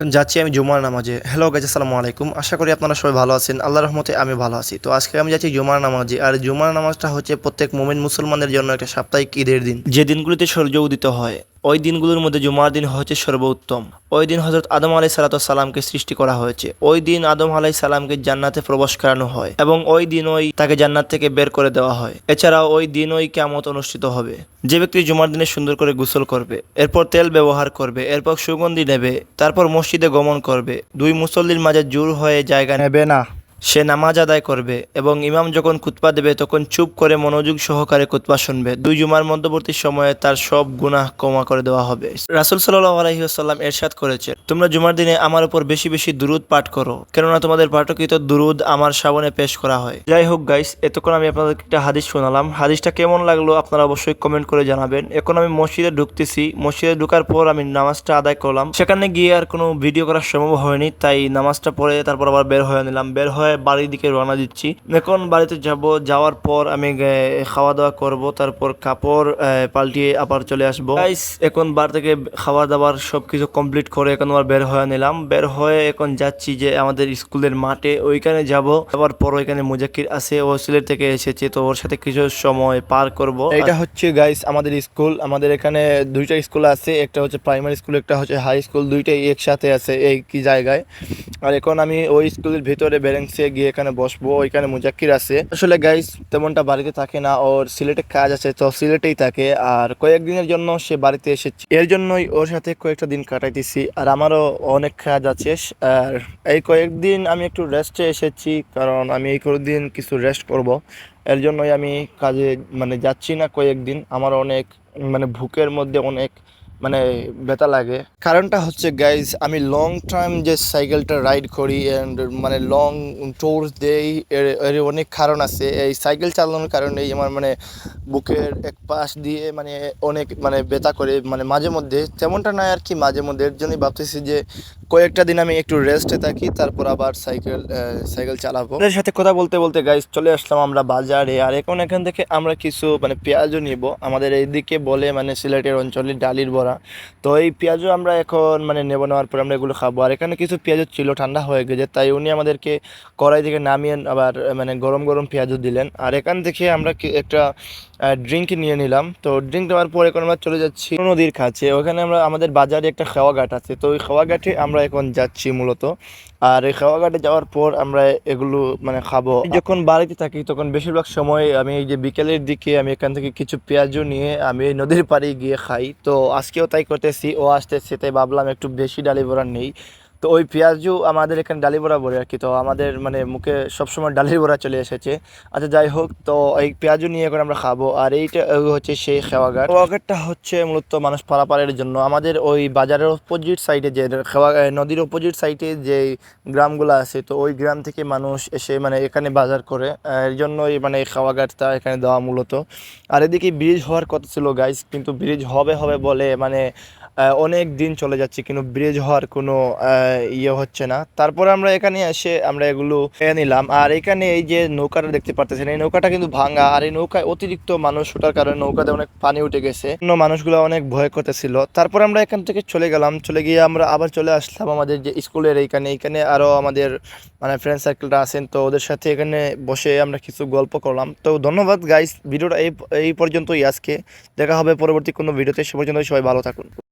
যাচ্ছি আমি জুমার নামাজে। হ্যালো গাইজ আসসালামু আলাইকুম। আশা করি আপনারা সবাই ভালো আছেন। আল্লাহ রহমতে আমি ভালো আছি। তো আজকে আমি যাচ্ছি জুমার নামাজে। আর জুমার নামাজটা হচ্ছে প্রত্যেক মোমিন মুসলমানের জন্য একটা সাপ্তাহিক ঈদের দিন। যে দিনগুলিতে সূর্য উদিত হয় ওই দিনগুলোর মধ্যে জুমার দিন হচ্ছে সর্বোত্তম। ওই দিন হজরত আদম আলাই সালাতামকে সৃষ্টি করা হয়েছে। ওই দিন আদম আলাই সালামকে জান্নাতে প্রবেশ করানো হয় এবং ওই দিন ওই তাকে জান্নাত থেকে বের করে দেওয়া হয়। এছাড়াও ওই দিন ওই কেমত অনুষ্ঠিত হবে। যে ব্যক্তি জুমার দিনে সুন্দর করে গোসল করবে, এরপর তেল ব্যবহার করবে, এরপর সুগন্ধি নেবে তারপর মসজিদে গমন করবে, দুই মুসল্লির মাঝে জোর হয়ে জায়গা নেবে না। সে নামাজ আদায় করবে এবং ইমাম যখন কুতপা দেবে, তখন চুপ করে মনোযোগ সহকারে কুতপা শুনবে। দুই জুমার মধ্যবর্তী সময়ে তার সব গুনাহ ক্ষমা করে দেওয়া হবে। রাসুল সাল্লাহ এরশাদ করেছে, তোমরা জুমার দিনে আমার উপর বেশি বেশি দুরুদ পাঠ করো, কেননা তোমাদের পাঠকৃত দুরুদ আমার সাবনে পেশ করা হয়। যাই হোক গাইস এতক্ষণ আমি আপনাদেরকে একটা হাদিস শোনালাম। হাদিসটা কেমন লাগল আপনারা অবশ্যই কমেন্ট করে জানাবেন। এখন আমি মসজিদে ঢুকতেছি। মসজিদে ঢুকার পর আমি নামাজটা আদায় করলাম। সেখানে গিয়ে আর কোনো ভিডিও করা সম্ভব হয়নি, তাই নামাজটা পড়ে তারপর আবার বের হয়ে নিলাম। বের হয়ে বাড়ির দিকে রওনা দিচ্ছি। এখন বাড়িতে যাব, যাওয়ার পর আমি খাওয়া দাওয়া করব, তারপর কাপড় পাল্টিয়ে আবার চলে আসব। এখন বার থেকে খাওয়া দাওয়ার সবকিছু কমপ্লিট করে এখন আবার বের হয়ে নিলাম। বের হয়ে এখন যাচ্ছি যে আমাদের স্কুলের মাঠে, ওইখানে যাব। আবার পর ওইখানে মুজাক্কির আছে, ও সিলেট থেকে এসেছে, তো ওর সাথে কিছু সময় পার করব। এটা হচ্ছে গাইস আমাদের স্কুল। আমাদের এখানে দুইটা স্কুল আছে, একটা হচ্ছে প্রাইমারি স্কুল একটা হচ্ছে হাই স্কুল দুইটাই একসাথে আছে, এই কি জায়গায়। আর এখন আমি ওই স্কুলের ভিতরে বেরেন্সে গিয়ে এখানে বসবো, ওইখানে মুজাক্কির আছে। আসলে গাইস তেমনটা বাড়িতে থাকে না, ওর সিলেটে কাজ আছে, তো সিলেটেই থাকে। আর কয়েকদিনের জন্য সে বাড়িতে এসেছে। এর জন্যই ওর সাথে কয়েকটা দিন কাটাইতেছি, আর আমারও অনেক কাজ আছে। আর এই কয়েকদিন আমি একটু রেস্টে এসেছি, কারণ আমি এই কয়েকদিন কিছু রেস্ট করব। এর জন্যই আমি কাজে মানে যাচ্ছি না কয়েকদিন। আমার অনেক মানে ভুকের মধ্যে অনেক মানে ব্যথা লাগে। কারণটা হচ্ছে গাইজ আমি লং টাইম যে সাইকেলটা রাইড করি অ্যান্ড মানে লং ট্যুরস দেই এর অনেক কারণ আছে। এই সাইকেল চালানোর কারণেই আমার মানে বুকের এক পাশ দিয়ে মানে অনেক মানে ব্যথা করে মানে মাঝে মধ্যে। তেমনটা নয় আর কি মাঝে মধ্যে। এর জন্যই ভাবতেছি যে কয়েকটা দিন আমি একটু রেস্টে থাকি তারপর আবার সাইকেল সাইকেল চালাবো। এর সাথে কথা বলতে বলতে গাইজ চলে আসলাম আমরা বাজারে। আর এখন এখান থেকে আমরা কিছু মানে পেঁয়াজও নিব। আমাদের এইদিকে বলে মানে সিলেটের অঞ্চলে ডালির বড়া তো এই পেঁয়াজও আমরা এখন মানে নেব নেওয়ার পর আমরা এগুলো খাব। আর এখানে কিছু পেঁয়াজও ছিল, ঠান্ডা হয়ে গেছে, তাই উনি আমাদেরকে কড়াই থেকে নামিয়ে আবার মানে গরম গরম পেঁয়াজও দিলেন। আর এখান থেকে আমরা একটা ড্রিঙ্ক নিয়ে নিলাম। তো ড্রিঙ্ক নেওয়ার পর এখন আমরা চলে যাচ্ছি নদীর কাছে। ওখানে আমরা, আমাদের বাজারে একটা খাওয়া ঘাট আছে। তো ওই খাওয়া ঘাটে আমরা এখন যাচ্ছি মূলত। আর এই খাওয়া ঘাটে যাওয়ার পর আমরা এগুলো মানে খাব। যখন বাড়িতে থাকি, তখন বেশিরভাগ সময় আমি এই যে বিকেলের দিকে আমি এখান থেকে কিছু পেঁয়াজও নিয়ে আমি নদীর পাড়ে গিয়ে খাই। তো আজকেও তাই করতেছি ও আসতেছে তাই ভাবলাম একটু বেশি ডালি নেই। তো ওই পেঁয়াজও আমাদের এখানে ডালি বড়া বলে আর কি, তো আমাদের মানে মুখে সবসময় ডালির বড়া চলে এসেছে। আচ্ছা যাই হোক, তো এই পেঁয়াজু নিয়ে এখন আমরা খাব, আর এইটা হচ্ছে সেই খেওয়াঘাট। খেওয়াঘাটটা হচ্ছে মূলত মানুষ পারাপারের জন্য। আমাদের ওই বাজারের অপোজিট সাইডে যে খেওয়া নদীর অপোজিট সাইডে যে গ্রামগুলো আছে, তো ওই গ্রাম থেকে মানুষ এসে মানে এখানে বাজার করে এর জন্যই মানে এই খাওয়াঘাটটা এখানে দেওয়া মূলত। আর এদিকে ব্রিজ হওয়ার কথা ছিল গাইস কিন্তু ব্রিজ হবে হবে বলে মানে অনেক দিন চলে যাচ্ছে, কিন্তু ব্রিজ হওয়ার কোনো ইয়ে হচ্ছে না। তারপরে আমরা এখানে এসে আমরা এগুলো নিলাম। আর এখানে এই যে নৌকাটা দেখতে পারতেছেন, এই নৌকাটা কিন্তু ভাঙা। আর এই নৌকায় অতিরিক্ত মানুষ ওঠার কারণে নৌকাতে অনেক পানি উঠে গেছে। অন্য মানুষগুলো অনেক ভয় করতেছিল। তারপর আমরা এখান থেকে চলে গেলাম। চলে গিয়ে আমরা আবার চলে আসলাম আমাদের যে স্কুলের এইখানে। এইখানে আরও আমাদের মানে ফ্রেন্ড সার্কেলটা আছেন, তো ওদের সাথে এখানে বসে আমরা কিছু গল্প করলাম। তো ধন্যবাদ গাইস ভিডিওটা এই এই পর্যন্তই আজকে। দেখা হবে পরবর্তী কোনো ভিডিওতে। সে পর্যন্ত সবাই ভালো থাকুন।